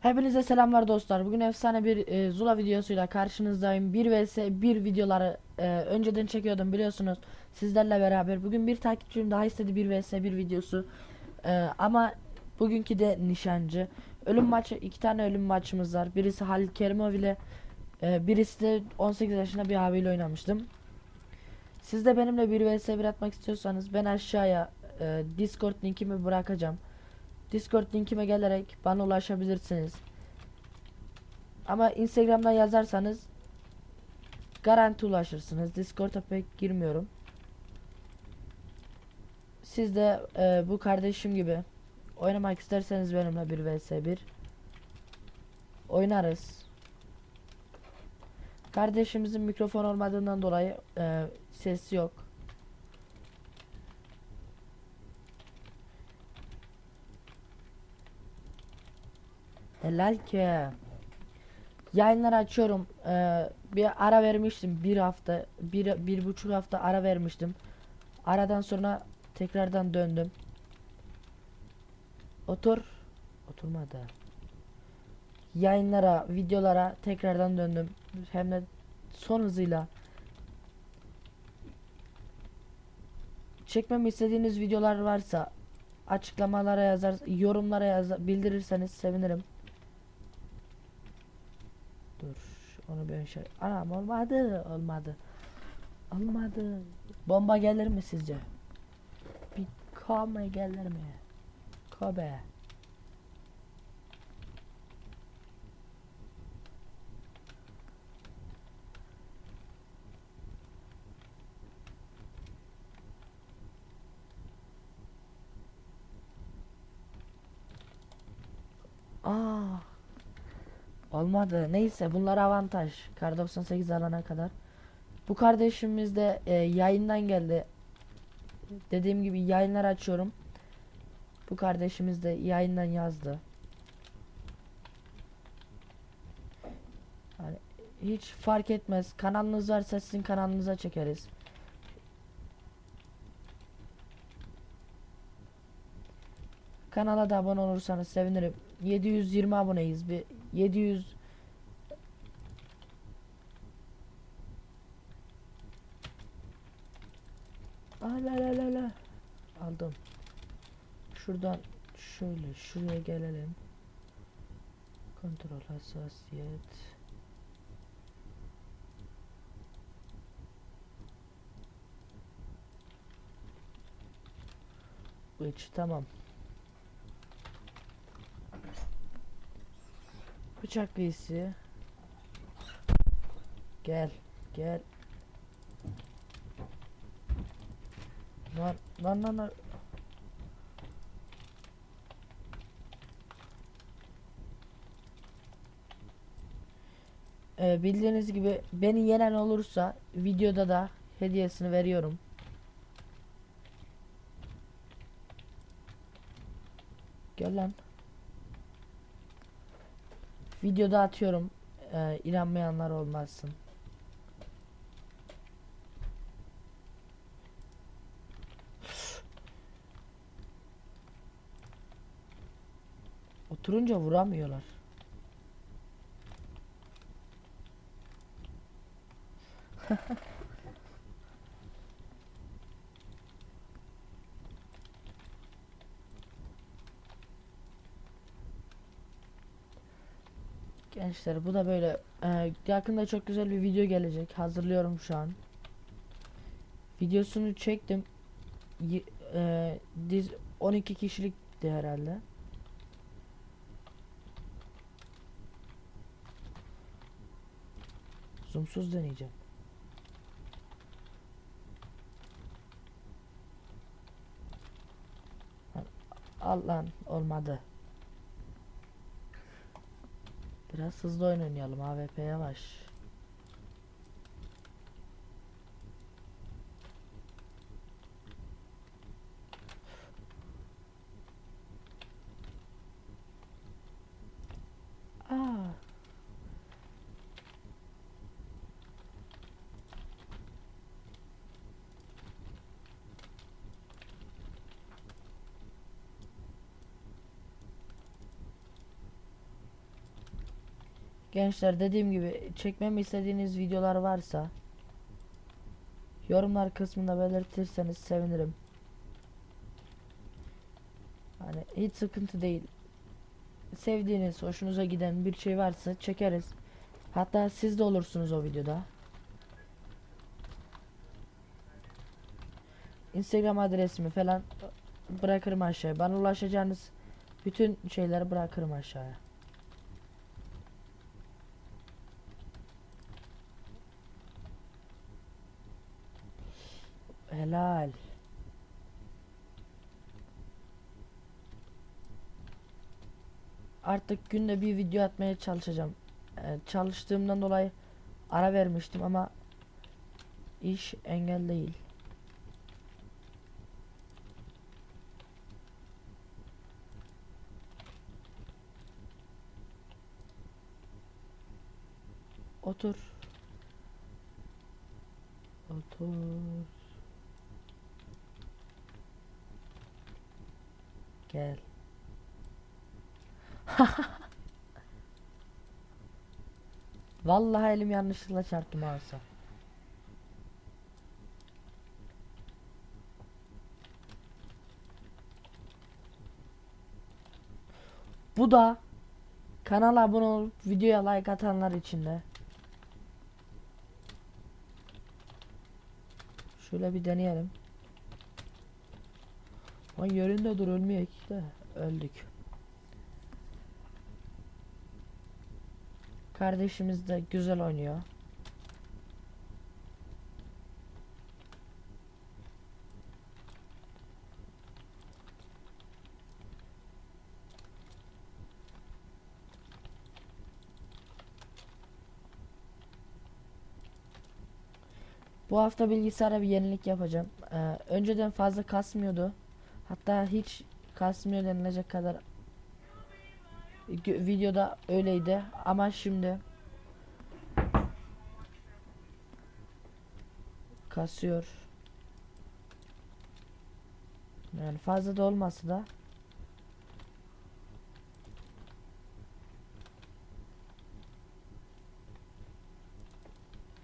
Hepinize selamlar dostlar. Bugün efsane bir e, Zula videosuyla karşınızdayım. 1 vs 1 videoları e, önceden çekiyordum biliyorsunuz sizlerle beraber. Bugün bir takipçim daha istedi 1 vs 1 videosu. E, ama bugünkü de nişancı. Ölüm maçı iki tane ölüm maçımız var. Birisi Halil Kerimov ile e, birisi de 18 yaşında bir abiyle oynamıştım. Siz de benimle 1 vs 1 atmak istiyorsanız ben aşağıya e, Discord linkimi bırakacağım. Discord linkime gelerek bana ulaşabilirsiniz. Ama Instagram'dan yazarsanız garanti ulaşırsınız. Discord'a pek girmiyorum. Siz de e, bu kardeşim gibi oynamak isterseniz benimle bir vs 1 oynarız. Kardeşimizin mikrofon olmadığından dolayı e, ses yok. Helal ki. Yayınları açıyorum. Ee, bir ara vermiştim. Bir hafta, bir, bir buçuk hafta ara vermiştim. Aradan sonra tekrardan döndüm. Otur. Oturmadı. Yayınlara, videolara tekrardan döndüm. Hem de son hızıyla. Çekmemi istediğiniz videolar varsa açıklamalara yazar, yorumlara yazar, bildirirseniz sevinirim. Dur onu ben şey anam olmadı olmadı. Olmadı. Bomba gelir mi sizce? Bir kome gelir mi? Kobe Aa Olmadı. Neyse bunlar avantaj. Kar 98 alana kadar. Bu kardeşimiz de e, yayından geldi. Dediğim gibi yayınlar açıyorum. Bu kardeşimiz de yayından yazdı. Hiç fark etmez. Kanalınız varsa sizin kanalınıza çekeriz. Kanala da abone olursanız sevinirim. 720 aboneyiz. Bir 700 Ala la la la. Aldım. Şuradan şöyle şuraya gelelim. Kontrol hassasiyet. Üç tamam. Bıçak giysi. Gel, gel. Lan, lan, lan, lan. Ee, bildiğiniz gibi beni yenen olursa videoda da hediyesini veriyorum. Gel lan. Videoda atıyorum. Ee, inanmayanlar olmazsın. Oturunca vuramıyorlar. Gençler bu da böyle e, yakında çok güzel bir video gelecek. Hazırlıyorum şu an. Videosunu çektim. Y- e, diz 12 kişilikti herhalde. Zoomsuz deneyeceğim. Ha, Al lan olmadı. Biraz hızlı oyun oynayalım AWP yavaş. Gençler dediğim gibi çekmemi istediğiniz videolar varsa yorumlar kısmında belirtirseniz sevinirim. Hani hiç sıkıntı değil. Sevdiğiniz, hoşunuza giden bir şey varsa çekeriz. Hatta siz de olursunuz o videoda. Instagram adresimi falan bırakırım aşağıya. Bana ulaşacağınız bütün şeyleri bırakırım aşağıya. Helal. Artık günde bir video atmaya çalışacağım. Ee, çalıştığımdan dolayı ara vermiştim ama iş engel değil. Otur. Otur. Gel. Vallahi elim yanlışlıkla çarptı mouse'a. Bu da kanala abone olup videoya like atanlar için de. Şöyle bir deneyelim. Lan yerinde dur ölmeyek de öldük. Kardeşimiz de güzel oynuyor. Bu hafta bilgisayara bir yenilik yapacağım. Ee, önceden fazla kasmıyordu. Hatta hiç kasmıyor denilecek kadar videoda öyleydi ama şimdi kasıyor. Yani fazla da olması da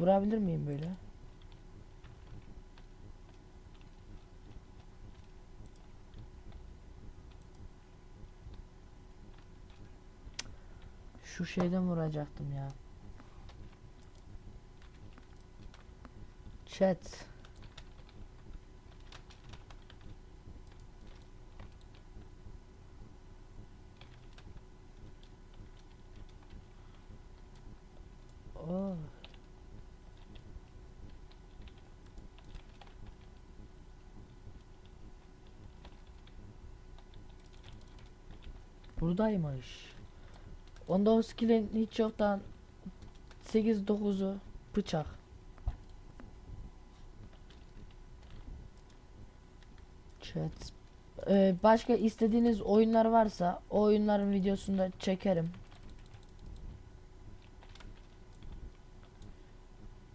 Vurabilir miyim böyle? Şu şeyden vuracaktım ya. Chat. Oh. Buradaymış. Onda o skill'in hiç yoktan 8-9'u bıçak. Chat. Ee, başka istediğiniz oyunlar varsa o oyunların videosunu da çekerim.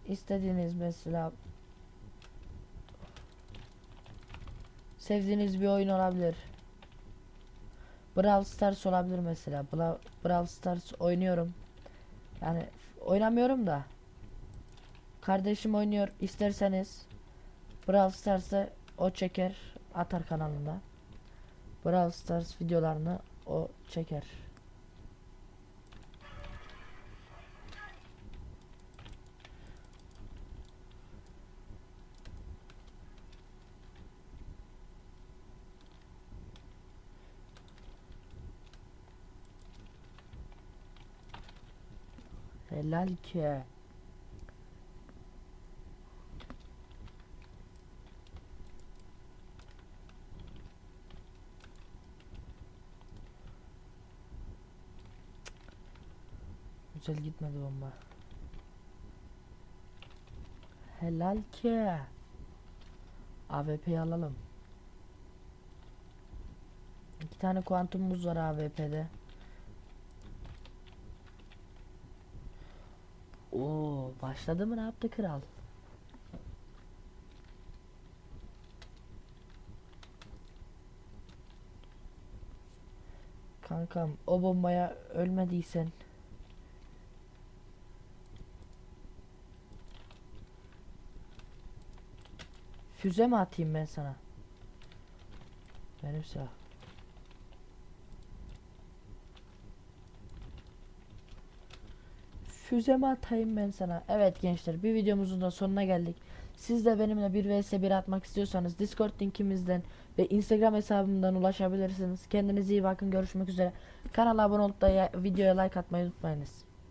İstediğiniz mesela sevdiğiniz bir oyun olabilir. Brawl Stars olabilir mesela. Bra Brawl Stars oynuyorum. Yani oynamıyorum da. Kardeşim oynuyor. İsterseniz Brawl Stars'ı o çeker atar kanalında. Brawl Stars videolarını o çeker. Helal ki. Güzel gitmedi bomba. Helal ki. AWP'yi alalım. İki tane kuantumumuz var AWP'de. Oo başladı mı ne yaptı kral? Kankam o bombaya ölmediysen Füze mi atayım ben sana? Benim silah Füze mi atayım ben sana? Evet gençler bir videomuzun da sonuna geldik. Siz de benimle bir vs 1 atmak istiyorsanız Discord linkimizden ve Instagram hesabımdan ulaşabilirsiniz. Kendinize iyi bakın görüşmek üzere. Kanala abone olup da ya- videoya like atmayı unutmayınız.